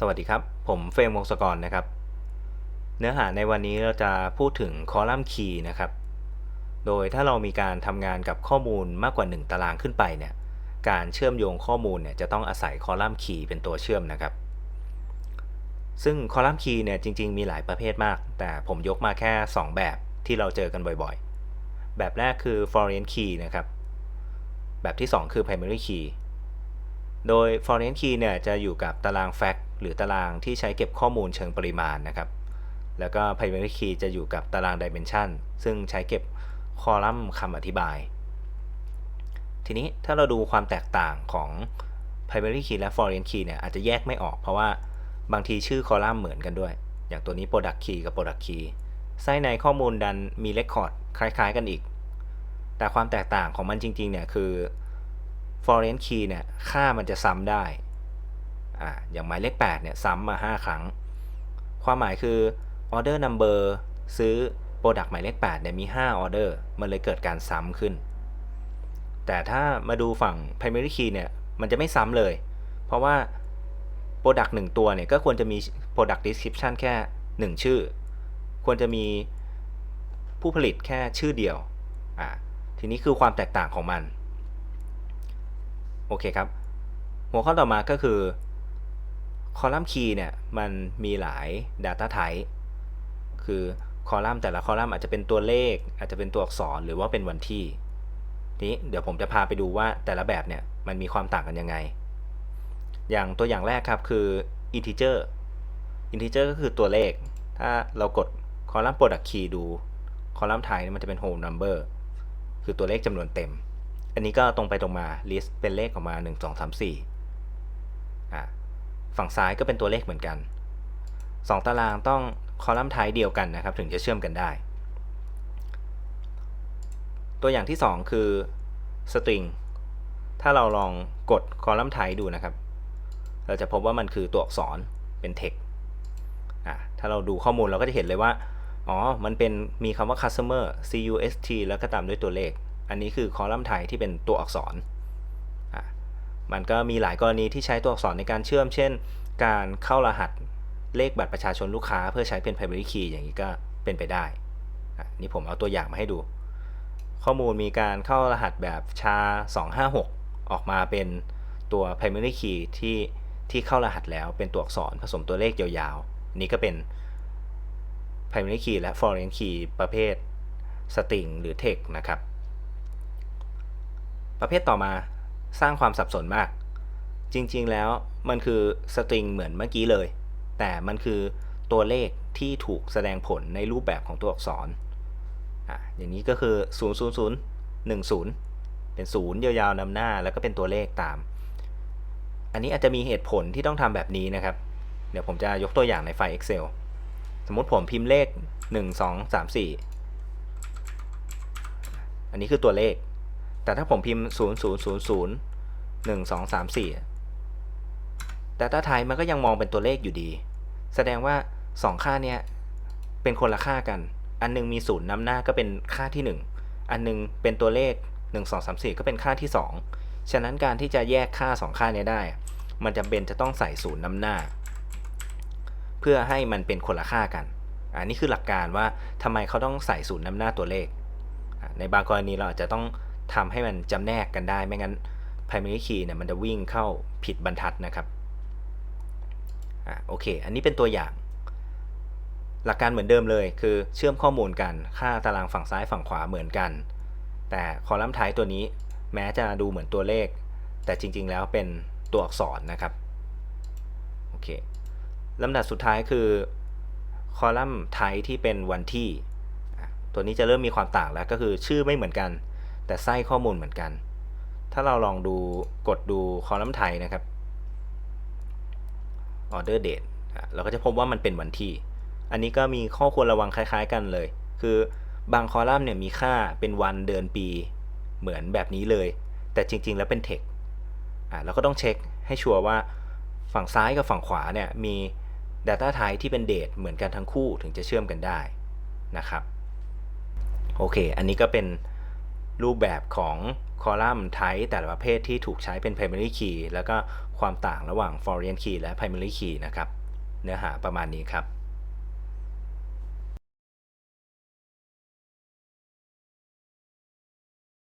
สวัสดีครับ ผมเฟรมวงศกรนะครับ เนื้อหาในวันนี้เราจะพูดถึงคอลัมน์คีย์นะครับ โดยถ้าเรามีการทำงานกับข้อมูลมากกว่า 1 ตารางขึ้นไปเนี่ย การเชื่อมโยงข้อมูลเนี่ยจะต้องอาศัยคอลัมน์คีย์เป็นตัวเชื่อมนะครับ ซึ่งคอลัมน์คีย์เนี่ยจริง ๆ มีหลายประเภทมาก แต่ผมยกมาแค่ 2 แบบที่เราเจอกันบ่อยๆ แบบแรกคือ foreign key นะครับ แบบที่ 2 คือ primary key โดย foreign key เนี่ยจะอยู่กับตาราง fact หรือตารางที่ใช้เก็บข้อมูลเชิงปริมาณนะครับ แล้วก็ primary key จะอยู่กับตาราง dimension ซึ่งใช้เก็บคอลัมน์คำอธิบาย ทีนี้ถ้าเราดูความแตกต่างของ primary key และ foreign key เนี่ยอาจจะแยกไม่ออกเพราะว่าบางทีชื่อคอลัมน์เหมือนกันด้วย อย่างตัวนี้ product key กับ product key ไส้ในข้อมูลดันมี record คล้ายๆ กันอีก แต่ความแตกต่างของมันจริงๆเนี่ยคือ foreign key เนี่ยค่ามันจะซ้ำได้ อ่าอย่างหมายเลข8เนี่ยซ้ำมา 5 ครั้ง ความหมายคือ order number ซื้อ product หมายเลข8เนี่ยมี 5 order มันเลยเกิดการซ้ำขึ้น แต่ถ้ามาดูฝั่ง primary key เนี่ยมันจะไม่ซ้ำเลย เพราะว่า product 1ตัวเนี่ยก็ควรจะมี product description แค่ 1 ชื่อ ควรจะมีผู้ผลิตแค่ชื่อเดียวอ่าทีนี้คือความแตกต่างของมัน โอเคครับ หัวข้อต่อมาก็คือ คอลัมน์คีย์เนี่ยมันมีหลาย Data Type คือคอลัมน์แต่ละคอลัมน์อาจจะเป็นตัวเลข อาจจะเป็นตัวอักษรหรือว่าเป็นวันที่นี้เดี๋ยวผมจะพาไปดูว่าแต่ละแบบเนี่ยมันมีความต่างกันยังไง อย่างตัวอย่างแรกครับคือ integer integer ก็คือตัวเลข ถ้าเรากดคอลัมน์ product key ดูคอลัมน์ไทยมันจะเป็น whole number คือตัวเลขจำนวนเต็ม อันนี้ก็ตรงไปตรงมา list เป็นเลขออกมา 1 2 3 4อะ ฝั่งซ้ายก็เป็นตัวเลขเหมือนกัน 2 ตารางต้องคอลัมน์ไทยเดียวกันนะครับ ถึงจะเชื่อมกันได้ ตัวอย่างที่ 2 คือ string ถ้าเราลองกดคอลัมน์ไทยดูนะครับ เราจะพบว่ามันคือตัวอักษรเป็น text อะถ้าเราดูข้อมูลเราก็จะเห็นเลยว่า อ๋อ มันเป็นมีคำว่า customer c u s t แล้วก็ตามด้วยตัวเลข อันนี้คือคอลัมน์ไทยที่เป็นตัวอักษร มันก็มีหลายกรณีที่ใช้ตัวอักษรในการเชื่อม เช่น การเข้ารหัสเลขบัตรประชาชนลูกค้า เพื่อใช้เป็น primary key อย่างนี้ก็เป็นไปได้ นี่ผมเอาตัวอย่างมาให้ดู ข้อมูลมีการเข้ารหัสแบบชา 256 ออกมาเป็นตัว primary key ที่ที่เข้ารหัสแล้วเป็นตัวอักษรผสมตัวเลขยาวๆ นี่ก็เป็น primary key และ foreign key ประเภท string หรือ text นะครับ ประเภทต่อมา สร้างความสับสนมาก จริงๆแล้วมันคือ string เหมือนเมื่อกี้เลย แต่มันคือตัวเลขที่ถูกแสดงผลในรูปแบบของตัวอักษรอะอย่างนี้ก็คือ 0 0 0 1 0 เป็น 0 ยาวๆนำหน้าแล้วก็เป็นตัวเลขตาม อันนี้อาจจะมีเหตุผลที่ต้องทำแบบนี้นะครับ เดี๋ยวผมจะยกตัวอย่างในไฟล์ Excel สมมติผมพิมพ์เลข 1 2 3 4 อันนี้คือตัวเลข แต่ถ้าผมพิมพ์ 0 0 0 0 1 2 3 4 Data Type มันก็ยังมองเป็นตัวเลขอยู่ดี แสดงว่า 2 ค่าเนี้ยเป็นคนละค่ากัน อันนึงมีศูนย์นำหน้าก็เป็นค่าที่ 1 อันนึงเป็นตัวเลข 1 2 3 4 ก็เป็นค่าที่ 2 ฉะนั้นการที่จะแยกค่า 2 ค่านี้ได้ มันจำเป็นจะต้องใส่ศูนย์นำหน้า เพื่อให้มันเป็นคนละค่ากัน อันนี้คือหลักการว่าทำไมเขาต้องใส่ศูนย์นำหน้าตัวเลข ในบางกรณีเราอาจจะต้อง ทำให้มันจำแนกกันได้ ไม่งั้น primary key เนี่ยมันจะวิ่งเข้าผิดบรรทัดนะครับอะโอเค อันนี้เป็นตัวอย่าง หลักการเหมือนเดิมเลยคือเชื่อมข้อมูลกัน ค่าตารางฝั่งซ้ายฝั่งขวาเหมือนกัน แต่คอลัมน์ท้ายตัวนี้แม้จะดูเหมือนตัวเลข แต่จริง ๆ แล้วเป็นตัวอักษรนะครับโอเคลำดับสุดท้ายคือคอลัมน์ไทยที่เป็นวันที่ ตัวนี้จะเริ่มมีความต่างแล้วก็คือชื่อไม่เหมือนกัน แต่ไส้ข้อมูลเหมือนกัน ถ้าเราลองดูกดดูคอลัมน์ไทยนะครับ order date เราก็จะพบว่ามันเป็นวันที่ อันนี้ก็มีข้อควรระวังคล้าย ๆ กันเลย คือบางคอลัมน์เนี่ยมีค่าเป็นวันเดือนปีเหมือนแบบนี้เลย แต่จริง ๆ แล้วเป็น text อะเราก็ต้องเช็คให้ชัวร์ว่าฝั่งซ้ายกับฝั่งขวาเนี่ยมี Data Type ที่เป็น date เหมือนกันทั้งคู่ถึงจะเชื่อมกันได้นะครับ โอเค อันนี้ก็เป็น รูปแบบของคอลัมน์ไทป์แต่ละประเภทที่ถูกใช้เป็น primary key แล้วก็ความต่างระหว่าง foreign key และ primary key นะครับ เนื้อหาประมาณนี้ครับ